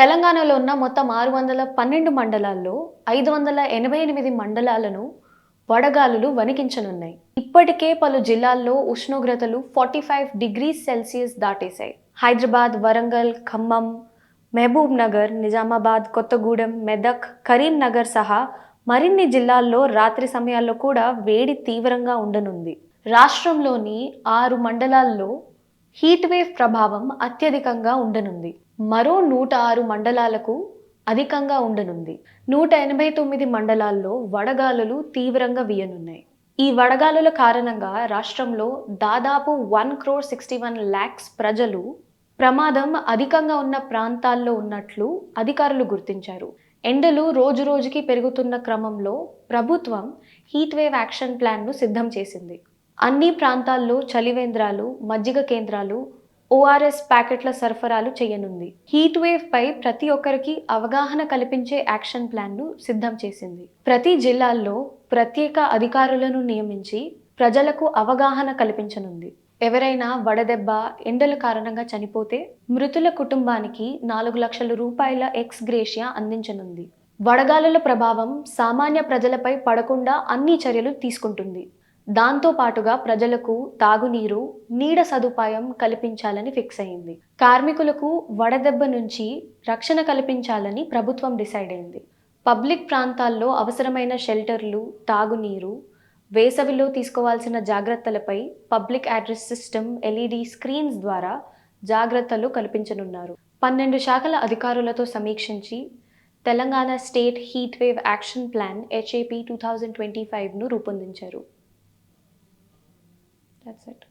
తెలంగాణలో ఉన్న మొత్తం ఆరు వందల పన్నెండు మండలాల్లో ఐదు వందల ఎనభై ఎనిమిది మండలాలను వడగాలులు వణికించనున్నాయి. ఇప్పటికే పలు జిల్లాల్లో ఉష్ణోగ్రతలు ఫార్టీ ఫైవ్ డిగ్రీస్ సెల్సియస్ దాటేశాయి. హైదరాబాద్ వరంగల్ ఖమ్మం మహబూబ్ నగర్ నిజామాబాద్ కొత్తగూడెం మెదక్ కరీంనగర్ సహా మరిన్ని జిల్లాల్లో రాత్రి సమయాల్లో కూడా వేడి తీవ్రంగా ఉండనుంది. రాష్ట్రంలోని ఆరు మండలాల్లో హీట్ వేవ్ ప్రభావం అత్యధికంగా ఉండనుంది. మరో నూట ఆరు మండలాలకు అధికంగా ఉండనుంది. నూట ఎనభై తొమ్మిది మండలాల్లో వడగాలులు తీవ్రంగా వీయనున్నాయి. ఈ వడగాలుల కారణంగా రాష్ట్రంలో దాదాపు one crore sixty one lakhs ప్రజలు ప్రమాదం అధికంగా ఉన్న ప్రాంతాల్లో ఉన్నట్లు అధికారులు గుర్తించారు. ఎండలు రోజు రోజుకి పెరుగుతున్న క్రమంలో ప్రభుత్వం హీట్ వేవ్ యాక్షన్ ప్లాన్ను సిద్ధం చేసింది. అన్ని ప్రాంతాల్లో చలివేంద్రాలు మజ్జిగ కేంద్రాలు ఓఆర్ఎస్ ప్యాకెట్ల సరఫరాలు చేయనుంది. హీట్ వేవ్ పై ప్రతి ఒక్కరికి అవగాహన కల్పించే యాక్షన్ ప్లాన్ను సిద్ధం చేసింది. ప్రతి జిల్లాల్లో ప్రత్యేక అధికారులను నియమించి ప్రజలకు అవగాహన కల్పించనుంది. ఎవరైనా వడదెబ్బ ఎండల కారణంగా చనిపోతే మృతుల కుటుంబానికి నాలుగు లక్షల రూపాయల ఎక్స్ గ్రేషియా అందించనుంది. వడగాలుల ప్రభావం సామాన్య ప్రజలపై పడకుండా అన్ని చర్యలు తీసుకుంటుంది. దాంతో పాటుగా ప్రజలకు తాగునీరు నీడ సదుపాయం కల్పించాలని ఫిక్స్ అయింది. కార్మికులకు వడదెబ్బ నుంచి రక్షణ కల్పించాలని ప్రభుత్వం డిసైడ్ అయింది. పబ్లిక్ ప్రాంతాల్లో అవసరమైన షెల్టర్లు తాగునీరు వేసవిలో తీసుకోవాల్సిన జాగ్రత్తలపై public address system LED screens ద్వారా జాగ్రత్తలు కల్పించనున్నారు. పన్నెండు శాఖల అధికారులతో సమీక్షించి Telangana state heat wave action plan HAP two thousand twenty ఫైవ్ను రూపొందించారు. that's it.